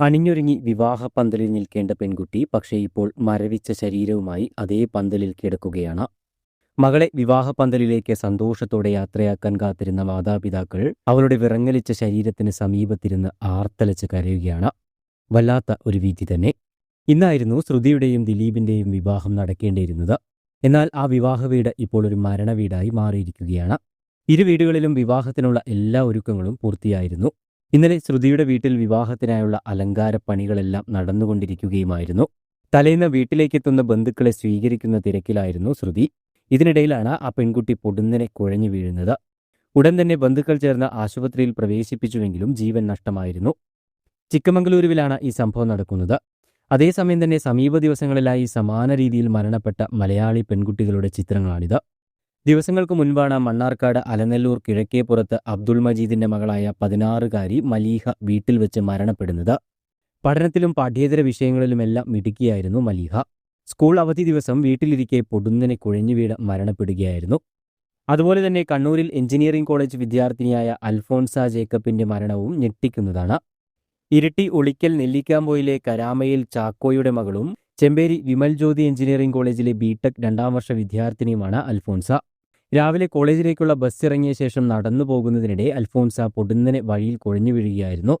അണിഞ്ഞൊരുങ്ങി വിവാഹ പന്തലിൽ നിൽക്കേണ്ട പെൺകുട്ടി പക്ഷേ ഇപ്പോൾ മരവിച്ച ശരീരവുമായി അതേ പന്തലിൽ കിടക്കുകയാണ്. മകളെ വിവാഹ പന്തലിലേക്ക് സന്തോഷത്തോടെ യാത്രയാക്കാൻ കാത്തിരുന്ന മാതാപിതാക്കൾ അവളുടെ വിറങ്ങലിച്ച ശരീരത്തിന് സമീപത്തിരുന്ന് ആർത്തലച്ച് കരയുകയാണ്. വല്ലാത്ത ഒരു വിധി തന്നെ. ഇന്നായിരുന്നു ശ്രുതിയുടെയും ദിലീപിന്റെയും വിവാഹം നടക്കേണ്ടിയിരുന്നത്. എന്നാൽ ആ വിവാഹ വീട് ഇപ്പോൾ ഒരു മരണ വീടായി മാറിയിരിക്കുകയാണ്. ഇരു വീടുകളിലും വിവാഹത്തിനുള്ള എല്ലാ ഒരുക്കങ്ങളും പൂർത്തിയായിരുന്നു. ഇന്നലെ ശ്രുതിയുടെ വീട്ടിൽ വിവാഹത്തിനായുള്ള അലങ്കാര പണികളെല്ലാം നടന്നുകൊണ്ടിരിക്കുകയുമായിരുന്നു. തലേന്ന് വീട്ടിലേക്കെത്തുന്ന ബന്ധുക്കളെ സ്വീകരിക്കുന്ന തിരക്കിലായിരുന്നു ശ്രുതി. ഇതിനിടയിലാണ് ആ പെൺകുട്ടി പൊടുന്നനെ കുഴഞ്ഞു വീഴുന്നത്. ഉടൻ തന്നെ ബന്ധുക്കൾ ചേർന്ന് ആശുപത്രിയിൽ പ്രവേശിപ്പിച്ചുവെങ്കിലും ജീവൻ നഷ്ടമായിരുന്നു. ചിക്കമംഗലൂരുവിലാണ് ഈ സംഭവം നടക്കുന്നത്. അതേസമയം തന്നെ സമീപ ദിവസങ്ങളിലായി സമാന രീതിയിൽ മരണപ്പെട്ട മലയാളി പെൺകുട്ടികളുടെ ചിത്രങ്ങളാണിത്. ദിവസങ്ങൾക്ക് മുൻപാണ് മണ്ണാർക്കാട് അലനല്ലൂർ കിഴക്കേപ്പുറത്ത് അബ്ദുൾ മജീദിന്റെ മകളായ പതിനാറുകാരി മലീഹ വീട്ടിൽ വെച്ച് മരണപ്പെടുന്നത്. പഠനത്തിലും പാഠ്യേതര വിഷയങ്ങളിലുമെല്ലാം മിടുക്കിയായിരുന്നു മലീഹ. സ്കൂൾ അവധി ദിവസം വീട്ടിലിരിക്കെ പൊടുന്നനെ കുഴഞ്ഞു വീട് മരണപ്പെടുകയായിരുന്നു. അതുപോലെ തന്നെ കണ്ണൂരിൽ എഞ്ചിനീയറിംഗ് കോളേജ് വിദ്യാർത്ഥിനിയായ അൽഫോൺസ ജേക്കബിന്റെ മരണവും ഞെട്ടിക്കുന്നതാണ്. ഇരിട്ടി ഒളിക്കൽ നെല്ലിക്കാമ്പോയിലെ കരാമയിൽ ചാക്കോയുടെ മകളും ചെമ്പേരി വിമൽ ജ്യോതി എഞ്ചിനീയറിംഗ് കോളേജിലെ ബിടെക് രണ്ടാം വർഷ വിദ്യാർത്ഥിനിയുമാണ് അൽഫോൺസ. രാവിലെ കോളേജിലേക്കുള്ള ബസ് ഇറങ്ങിയ ശേഷം നടന്നു പോകുന്നതിനിടെ അൽഫോൺസ പൊടുന്നനെ വഴിയിൽ കുഴഞ്ഞു വീഴുകയായിരുന്നു.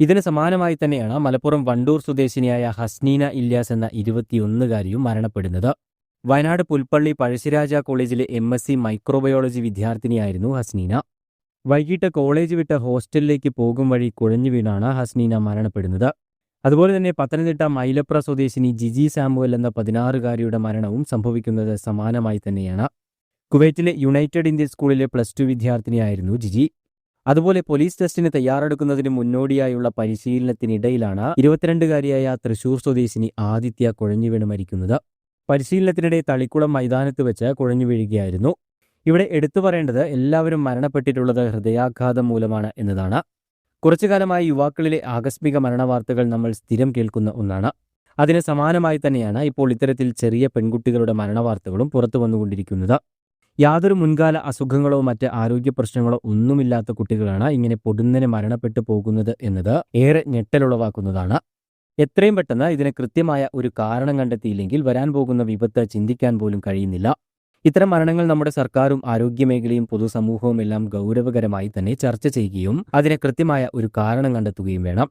ഇതിന് സമാനമായി തന്നെയാണ് മലപ്പുറം വണ്ടൂർ സ്വദേശിനിയായ ഹസ്നീന ഇല്യാസ് എന്ന ഇരുപത്തിയൊന്നുകാരിയും മരണപ്പെടുന്നത്. വയനാട് പുൽപ്പള്ളി പഴശ്ശിരാജ കോളേജിലെ എം എസ് സി മൈക്രോബയോളജി വിദ്യാർത്ഥിനിയായിരുന്നു ഹസ്നീന. വൈകിട്ട് കോളേജ് വിട്ട് ഹോസ്റ്റലിലേക്ക് പോകും വഴി കുഴഞ്ഞു വീണാണ് ഹസ്നീന മരണപ്പെടുന്നത്. അതുപോലെ തന്നെ പത്തനംതിട്ട മൈലപ്ര സ്വദേശിനി ജിജി സാമുവൽ എന്ന പതിനാറുകാരിയുടെ മരണവും സംഭവിക്കുന്നത് സമാനമായി തന്നെയാണ്. കുവൈറ്റിലെ യുണൈറ്റഡ് ഇന്ത്യൻ സ്കൂളിലെ പ്ലസ് ടു വിദ്യാർത്ഥിനിയായിരുന്നു ജിജി. അതുപോലെ പോലീസ് ടെസ്റ്റിന് തയ്യാറെടുക്കുന്നതിന് മുന്നോടിയായുള്ള പരിശീലനത്തിനിടയിലാണ് ഇരുപത്തിരണ്ടുകാരിയായ തൃശൂർ സ്വദേശിനി ആദിത്യ കുഴഞ്ഞു വീണ് മരിക്കുന്നത്. പരിശീലനത്തിനിടെ തളിക്കുളം മൈതാനത്ത് വെച്ച് കുഴഞ്ഞു വീഴുകയായിരുന്നു ഇവിടെ എടുത്തു പറയേണ്ടത് എല്ലാവരും മരണപ്പെട്ടിട്ടുള്ളത് ഹൃദയാഘാതം മൂലമാണ് എന്നതാണ്. കുറച്ചു കാലമായി യുവാക്കളിലെ ആകസ്മിക മരണവാർത്തകൾ നമ്മൾ സ്ഥിരം കേൾക്കുന്ന ഒന്നാണ്. അതിന് സമാനമായി തന്നെയാണ് ഇപ്പോൾ ഇത്തരത്തിൽ ചെറിയ പെൺകുട്ടികളുടെ മരണവാർത്തകളും പുറത്തു വന്നുകൊണ്ടിരിക്കുന്നത് യാതൊരു മുൻകാല അസുഖങ്ങളോ മറ്റ് ആരോഗ്യ പ്രശ്നങ്ങളോ ഒന്നുമില്ലാത്ത കുട്ടികളാണ് ഇങ്ങനെ പൊടുന്നനെ മരണപ്പെട്ടു പോകുന്നത് എന്നത് ഏറെ ഞെട്ടലുളവാക്കുന്നതാണ്. എത്രയും പെട്ടെന്ന് ഇതിന് കൃത്യമായ ഒരു കാരണം കണ്ടെത്തിയില്ലെങ്കിൽ വരാൻ പോകുന്ന വിപത്ത് ചിന്തിക്കാൻ പോലും കഴിയുന്നില്ല. ഇത്തരം മരണങ്ങൾ നമ്മുടെ സർക്കാരും ആരോഗ്യമേഖലയും പൊതുസമൂഹവും എല്ലാം ഗൗരവകരമായി തന്നെ ചർച്ച ചെയ്യുകയും അതിന് കൃത്യമായ ഒരു കാരണം കണ്ടെത്തുകയും വേണം.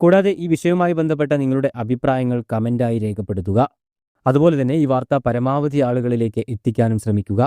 കൂടാതെ ഈ വിഷയവുമായി ബന്ധപ്പെട്ട നിങ്ങളുടെ അഭിപ്രായങ്ങൾ കമന്റായി രേഖപ്പെടുത്തുക. അതുപോലെ തന്നെ ഈ വാർത്ത പരമാവധി ആളുകളിലേക്ക് എത്തിക്കാനും ശ്രമിക്കുക.